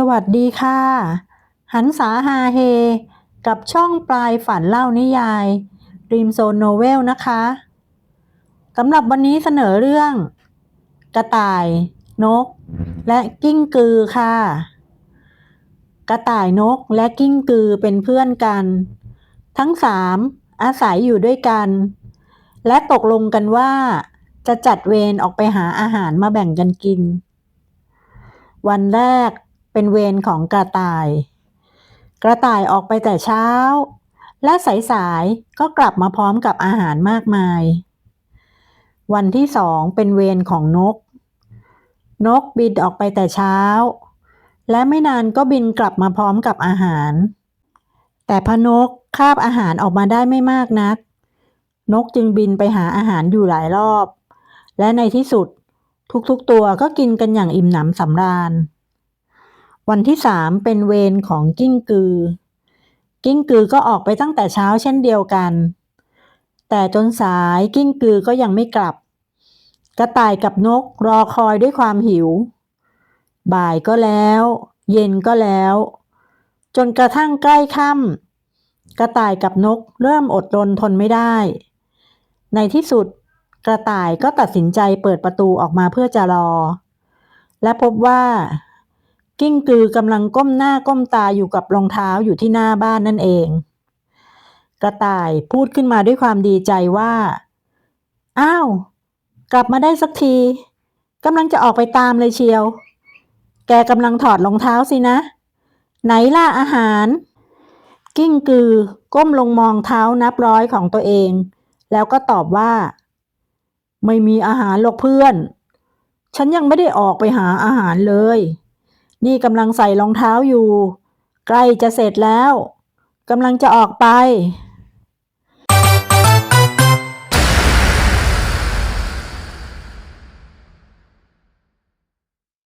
สวัสดีค่ะ หันษาฮาเฮ กับช่องปลายฝันเล่านิยายรีมโซนโนเวลนะคะสำหรับวันนี้เสนอเรื่อง กระต่าย นก และกิ้งกือค่ะ กระต่ายนกและกิ้งกือเป็นเพื่อนกัน ทั้งสามอาศัยอยู่ด้วยกัน และตกลงกันว่า จะจัดเวรออกไปหาอาหารมาแบ่งกันกิน วันแรก เป็นเวรของกระต่าย กระต่ายออกไปแต่เช้า และสายๆก็กลับมาพร้อมกับอาหารมากมาย วันที่สองเป็นเวรของนก นกบินออกไปแต่เช้า และไม่นานก็บินกลับมาพร้อมกับอาหาร แต่พนกคาบอาหารออกมาได้ไม่มากนัก นกจึงบินไปหาอาหารอยู่หลายรอบ และในที่สุดทุกๆตัวก็กินกันอย่างอิ่มหนำสำราญ วันที่สามเป็นเวรของกิ้งกือ กิ้งกือก็ออกไปตั้งแต่เช้าเช่นเดียวกัน แต่จนสายกิ้งกือก็ยังไม่กลับ กระต่ายกับนกรอคอยด้วยความหิว บ่ายก็แล้ว เย็นก็แล้ว จนกระทั่งใกล้ค่ำกระต่ายกับนกเริ่มอดรนทนไม่ได้ ในที่สุดกระต่ายก็ตัดสินใจเปิดประตูออกมาเพื่อจะรอ และพบว่า กิ้งกือกำลังก้มหน้าก้มตาอยู่กับรองเท้าอยู่ที่หน้าบ้านนั่นเอง กระต่ายพูดขึ้นมาด้วยความดีใจว่า อ้าว กลับมาได้สักทีกำลังจะออกไปตามเลยเชียว แกกำลังถอดรองเท้าสินะ ไหนล่ะอาหาร กิ้งกือก้มลงมองเท้านับร้อยของตัวเอง แล้วก็ตอบว่า ไม่มีอาหารหรอกเพื่อน ฉันยังไม่ได้ออกไปหาอาหารเลย นี่กำลังใส่รองเท้าอยู่ ใกล้จะเสร็จแล้วกำลังจะออกไป